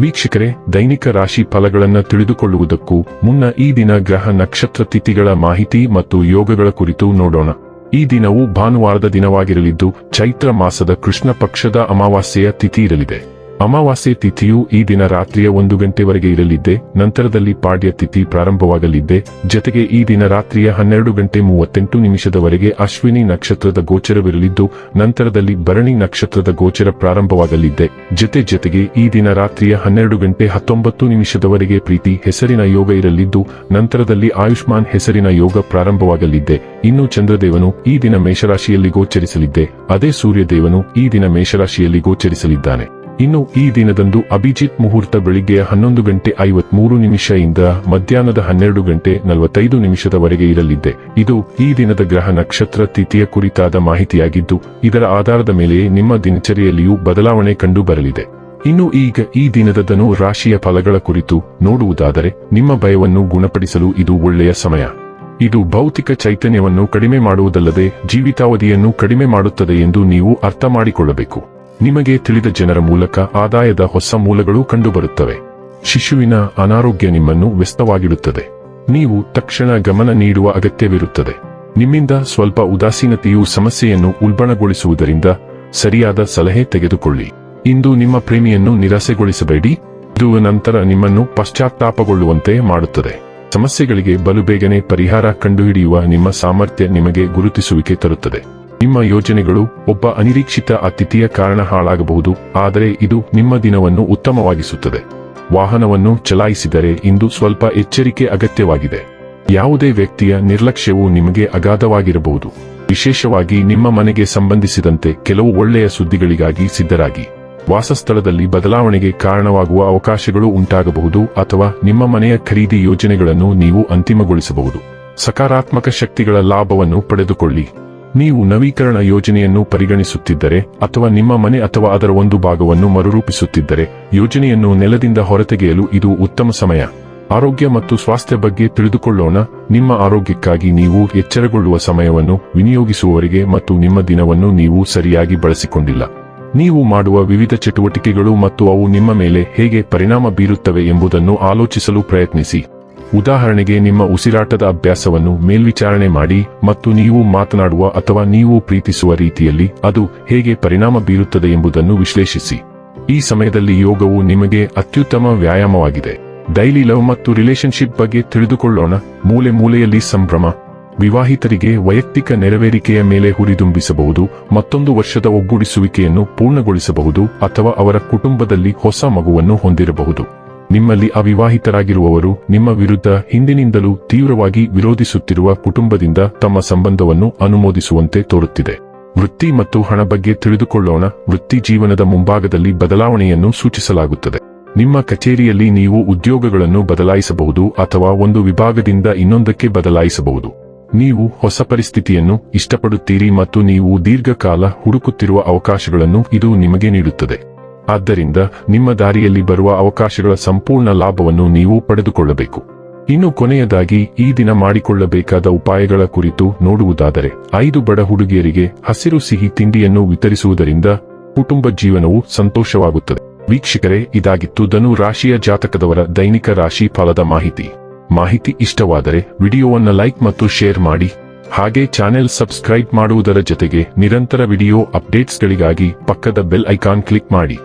ವೀಕ್ಷಕರೇ, ದೈನಿಕ ರಾಶಿ ಫಲಗಳನ್ನು ತಿಳಿದುಕೊಳ್ಳುವುದಕ್ಕೂ ಮುನ್ನ ಈ ದಿನ ಗ್ರಹ ನಕ್ಷತ್ರ ತಿಥಿಗಳ ಮಾಹಿತಿ ಮತ್ತು ಯೋಗಗಳ ಕುರಿತು ನೋಡೋಣ. ಈ ದಿನವು ಭಾನುವಾರದ ದಿನವಾಗಿರಲಿದ್ದು, ಚೈತ್ರ ಮಾಸದ ಕೃಷ್ಣ ಪಕ್ಷದ ಅಮಾವಾಸ್ಯೆಯ ತಿಥಿ ಇರಲಿದೆ. ಅಮಾವಾಸ್ಯೆ ತಿಥಿಯು ಈ ದಿನ ರಾತ್ರಿಯ ಒಂದು ಗಂಟೆವರೆಗೆ ಇರಲಿದ್ದೆ, ನಂತರದಲ್ಲಿ ಪಾಡ್ಯ ತಿಥಿ ಪ್ರಾರಂಭವಾಗಲಿದ್ದೆ, ಜತೆಗೆ ಈ ದಿನ ರಾತ್ರಿಯ ಹನ್ನೆರಡು ಗಂಟೆ ಮೂವತ್ತೆಂಟು ನಿಮಿಷದವರೆಗೆ ಅಶ್ವಿನಿ ನಕ್ಷತ್ರದ ಗೋಚರವಿರಲಿದ್ದು, ನಂತರದಲ್ಲಿ ಭರಣಿ ನಕ್ಷತ್ರದ ಗೋಚರ ಪ್ರಾರಂಭವಾಗಲಿದ್ದೆ, ಜತೆ ಜತೆಗೆ ಈ ದಿನ ರಾತ್ರಿಯ ಹನ್ನೆರಡು ಗಂಟೆ ಹತ್ತೊಂಬತ್ತು ನಿಮಿಷದವರೆಗೆ ಪ್ರೀತಿ ಹೆಸರಿನ ಯೋಗ ಇರಲಿದ್ದು, ನಂತರದಲ್ಲಿ ಆಯುಷ್ಮಾನ್ ಹೆಸರಿನ ಯೋಗ ಪ್ರಾರಂಭವಾಗಲಿದ್ದೆ, ಇನ್ನು ಚಂದ್ರದೇವನು ಈ ದಿನ ಮೇಷರಾಶಿಯಲ್ಲಿ ಗೋಚರಿಸಲಿದ್ದೆ, ಅದೇ ಸೂರ್ಯದೇವನು ಈ ದಿನ ಮೇಷರಾಶಿಯಲ್ಲಿ ಗೋಚರಿಸಲಿದ್ದಾನೆ. ಇನ್ನು ಈ ದಿನದಂದು ಅಭಿಜಿತ್ ಮುಹೂರ್ತ ಬೆಳಿಗ್ಗೆ ಹನ್ನೊಂದು ಗಂಟೆ ಐವತ್ಮೂರು ನಿಮಿಷದಿಂದ ಮಧ್ಯಾಹ್ನದ ಹನ್ನೆರಡು ಗಂಟೆ ನಲವತ್ತೈದು ನಿಮಿಷದವರೆಗೆ ಇರಲಿದೆ ಇದು ಈ ದಿನದ ಗ್ರಹ ನಕ್ಷತ್ರ ತಿಥಿಯ ಕುರಿತಾದ ಮಾಹಿತಿಯಾಗಿದ್ದು, ಇದರ ಆಧಾರದ ಮೇಲೆ ನಿಮ್ಮ ದಿನಚರಿಯಲ್ಲಿಯೂ ಬದಲಾವಣೆ ಕಂಡು ಬರಲಿದೆ ಇನ್ನು ಈಗ ಈ ದಿನದದನು ರಾಶಿಯ ಫಲಗಳ ಕುರಿತು ನೋಡುವುದಾದರೆ, ನಿಮ್ಮ ಭಯವನ್ನು ಗುಣಪಡಿಸಲು ಇದು ಒಳ್ಳೆಯ ಸಮಯ. ಇದು ಭೌತಿಕ ಚೈತನ್ಯವನ್ನು ಕಡಿಮೆ ಮಾಡುವುದಲ್ಲದೆ ಜೀವಿತಾವಧಿಯನ್ನು ಕಡಿಮೆ ಮಾಡುತ್ತದೆ ಎಂದು ನೀವು ಅರ್ಥ ಮಾಡಿಕೊಳ್ಳಬೇಕು. ನಿಮಗೆ ತಿಳಿದ ಜನರ ಮೂಲಕ ಆದಾಯದ ಹೊಸ ಮೂಲಗಳು ಕಂಡುಬರುತ್ತವೆ. ಶಿಶುವಿನ ಅನಾರೋಗ್ಯ ನಿಮ್ಮನ್ನು ವ್ಯಸ್ತವಾಗಿಡುತ್ತದೆ. ನೀವು ತಕ್ಷಣ ಗಮನ ನೀಡುವ ಅಗತ್ಯವಿರುತ್ತದೆ. ನಿಮ್ಮಿಂದ ಸ್ವಲ್ಪ ಉದಾಸೀನತೆಯು ಸಮಸ್ಯೆಯನ್ನು ಉಲ್ಬಣಗೊಳಿಸುವುದರಿಂದ ಸರಿಯಾದ ಸಲಹೆ ತೆಗೆದುಕೊಳ್ಳಿ. ಇಂದು ನಿಮ್ಮ ಪ್ರೇಮಿಯನ್ನು ನಿರಾಸೆಗೊಳಿಸಬೇಡಿ. ಇದು ನಂತರ ನಿಮ್ಮನ್ನು ಪಶ್ಚಾತ್ತಾಪಗೊಳ್ಳುವಂತೆ ಮಾಡುತ್ತದೆ. ಸಮಸ್ಯೆಗಳಿಗೆ ಬಲು ಬೇಗನೆ ಪರಿಹಾರ ಕಂಡುಹಿಡಿಯುವ ನಿಮ್ಮ ಸಾಮರ್ಥ್ಯ ನಿಮಗೆ ಗುರುತಿಸುವಿಕೆ ತರುತ್ತದೆ. ನಿಮ್ಮ ಯೋಜನೆಗಳು ಒಬ್ಬ ಅನಿರೀಕ್ಷಿತ ಅತಿಥಿಯ ಕಾರಣ ಹಾಳಾಗಬಹುದು, ಆದರೆ ಇದು ನಿಮ್ಮ ದಿನವನ್ನು ಉತ್ತಮವಾಗಿಸುತ್ತದೆ. ವಾಹನವನ್ನು ಚಲಾಯಿಸಿದರೆ ಇಂದು ಸ್ವಲ್ಪ ಎಚ್ಚರಿಕೆ ಅಗತ್ಯವಾಗಿದೆ. ಯಾವುದೇ ವ್ಯಕ್ತಿಯ ನಿರ್ಲಕ್ಷ್ಯವು ನಿಮಗೆ ಅಗಾಧವಾಗಿರಬಹುದು. ವಿಶೇಷವಾಗಿ ನಿಮ್ಮ ಮನೆಗೆ ಸಂಬಂಧಿಸಿದಂತೆ ಕೆಲವು ಒಳ್ಳೆಯ ಸುದ್ದಿಗಳಿಗಾಗಿ ಸಿದ್ಧರಾಗಿ. ವಾಸಸ್ಥಳದಲ್ಲಿ ಬದಲಾವಣೆಗೆ ಕಾರಣವಾಗುವ ಅವಕಾಶಗಳು ಉಂಟಾಗಬಹುದು ಅಥವಾ ನಿಮ್ಮ ಮನೆಯ ಖರೀದಿ ಯೋಜನೆಗಳನ್ನು ನೀವು ಅಂತಿಮಗೊಳಿಸಬಹುದು. ಸಕಾರಾತ್ಮಕ ಶಕ್ತಿಗಳ ಲಾಭವನ್ನು ಪಡೆದುಕೊಳ್ಳಿ. ನೀವು ನವೀಕರಣ ಯೋಜನೆಯನ್ನು ಪರಿಗಣಿಸುತ್ತಿದ್ದರೆ ಅಥವಾ ನಿಮ್ಮ ಮನೆ ಅಥವಾ ಅದರ ಒಂದು ಭಾಗವನ್ನು ಮರುರೂಪಿಸುತ್ತಿದ್ದರೆ ಯೋಜನೆಯನ್ನು ನೆಲದಿಂದ ಹೊರತೆಗೆಯಲು ಇದು ಉತ್ತಮ ಸಮಯ. ಆರೋಗ್ಯ ಮತ್ತು ಸ್ವಾಸ್ಥ್ಯ ಬಗ್ಗೆ ತಿಳಿದುಕೊಳ್ಳೋಣ. ನಿಮ್ಮ ಆರೋಗ್ಯಕ್ಕಾಗಿ ನೀವು ಎಚ್ಚರಗೊಳ್ಳುವ ಸಮಯವನ್ನು ವಿನಿಯೋಗಿಸುವವರಿಗೆ ಮತ್ತು ನಿಮ್ಮ ದಿನವನ್ನು ನೀವು ಸರಿಯಾಗಿ ಬಳಸಿಕೊಂಡಿಲ್ಲ. ನೀವು ಮಾಡುವ ವಿವಿಧ ಚಟುವಟಿಕೆಗಳು ಮತ್ತು ಅವು ನಿಮ್ಮ ಮೇಲೆ ಹೇಗೆ ಪರಿಣಾಮ ಬೀರುತ್ತವೆ ಎಂಬುದನ್ನು ಆಲೋಚಿಸಲು ಪ್ರಯತ್ನಿಸಿ. ಉದಾಹರಣೆಗೆ ನಿಮ್ಮ ಉಸಿರಾಟದ ಅಭ್ಯಾಸವನ್ನು ಮೇಲ್ವಿಚಾರಣೆ ಮಾಡಿ ಮತ್ತು ನೀವು ಮಾತನಾಡುವ ಅಥವಾ ನೀವು ಪ್ರೀತಿಸುವ ರೀತಿಯಲ್ಲಿ ಅದು ಹೇಗೆ ಪರಿಣಾಮ ಬೀರುತ್ತದೆ ಎಂಬುದನ್ನು ವಿಶ್ಲೇಷಿಸಿ. ಈ ಸಮಯದಲ್ಲಿ ಯೋಗವು ನಿಮಗೆ ಅತ್ಯುತ್ತಮ ವ್ಯಾಯಾಮವಾಗಿದೆ. ಡೈಲಿ ಲವ್ ಮತ್ತು ರಿಲೇಶನ್ಶಿಪ್ ಬಗ್ಗೆ ತಿಳಿದುಕೊಳ್ಳೋಣ. ಮೂಲೆ ಮೂಲೆಯಲ್ಲಿ ಸಂಭ್ರಮ. ವಿವಾಹಿತರಿಗೆ ವೈಯಕ್ತಿಕ ನೆರವೇರಿಕೆಯ ಮೇಲೆ ಹುರಿದುಂಬಿಸಬಹುದು. ಮತ್ತೊಂದು ವರ್ಷದ ಒಗ್ಗೂಡಿಸುವಿಕೆಯನ್ನು ಪೂರ್ಣಗೊಳಿಸಬಹುದು ಅಥವಾ ಅವರ ಕುಟುಂಬದಲ್ಲಿ ಹೊಸ ಮಗುವನ್ನು ಹೊಂದಿರಬಹುದು. ನಿಮ್ಮಲ್ಲಿ ಅವಿವಾಹಿತರಾಗಿರುವವರು ನಿಮ್ಮ ವಿರುದ್ಧ ಹಿಂದಿನಿಂದಲೂ ತೀವ್ರವಾಗಿ ವಿರೋಧಿಸುತ್ತಿರುವ ಕುಟುಂಬದಿಂದ ತಮ್ಮ ಸಂಬಂಧವನ್ನು ಅನುಮೋದಿಸುವಂತೆ ತೋರುತ್ತಿದೆ. ವೃತ್ತಿ ಮತ್ತು ಹಣ ಬಗ್ಗೆ ತಿಳಿದುಕೊಳ್ಳೋಣ. ವೃತ್ತಿ ಜೀವನದ ಮುಂಭಾಗದಲ್ಲಿ ಬದಲಾವಣೆಯನ್ನು ಸೂಚಿಸಲಾಗುತ್ತದೆ. ನಿಮ್ಮ ಕಚೇರಿಯಲ್ಲಿ ನೀವು ಉದ್ಯೋಗಗಳನ್ನು ಬದಲಾಯಿಸಬಹುದು ಅಥವಾ ಒಂದು ವಿಭಾಗದಿಂದ ಇನ್ನೊಂದಕ್ಕೆ ಬದಲಾಯಿಸಬಹುದು. ನೀವು ಹೊಸ ಪರಿಸ್ಥಿತಿಯನ್ನು ಇಷ್ಟಪಡುತ್ತೀರಿ ಮತ್ತು ನೀವು ದೀರ್ಘಕಾಲ ಹುಡುಕುತ್ತಿರುವ ಅವಕಾಶಗಳನ್ನು ಇದು ನಿಮಗೆ ನೀಡುತ್ತದೆ. ಆದ್ದರಿಂದ ನಿಮ್ಮ ದಾರಿಯಲ್ಲಿ ಬರುವ ಅವಕಾಶಗಳ ಸಂಪೂರ್ಣ ಲಾಭವನ್ನು ನೀವು ಪಡೆದುಕೊಳ್ಳಬೇಕು. ಇನ್ನು ಕೊನೆಯದಾಗಿ, ಈ ದಿನ ಮಾಡಿಕೊಳ್ಳಬೇಕಾದ ಉಪಾಯಗಳ ಕುರಿತು ನೋಡುವುದಾದರೆ, ಐದು ಬಡ ಹುಡುಗಿಯರಿಗೆ ಹಸಿರು ಸಿಹಿ ತಿಂಡಿಯನ್ನು ವಿತರಿಸುವುದರಿಂದ ಕುಟುಂಬ ಜೀವನವು ಸಂತೋಷವಾಗುತ್ತದೆ. ವೀಕ್ಷಕರೇ, ಇದಾಗಿತ್ತು ಧನು ರಾಶಿಯ ಜಾತಕದವರ ದೈನಿಕ ರಾಶಿ ಫಲದ ಮಾಹಿತಿ. ಮಾಹಿತಿ ಇಷ್ಟವಾದರೆ ವಿಡಿಯೋವನ್ನು ಲೈಕ್ ಮತ್ತು ಶೇರ್ ಮಾಡಿ. ಹಾಗೆ ಚಾನೆಲ್ ಸಬ್ಸ್ಕ್ರೈಬ್ ಮಾಡುವುದರ ಜೊತೆಗೆ ನಿರಂತರ ವಿಡಿಯೋ ಅಪ್ಡೇಟ್ಸ್ಗಳಿಗಾಗಿ ಪಕ್ಕದ ಬೆಲ್ ಐಕಾನ್ ಕ್ಲಿಕ್ ಮಾಡಿ.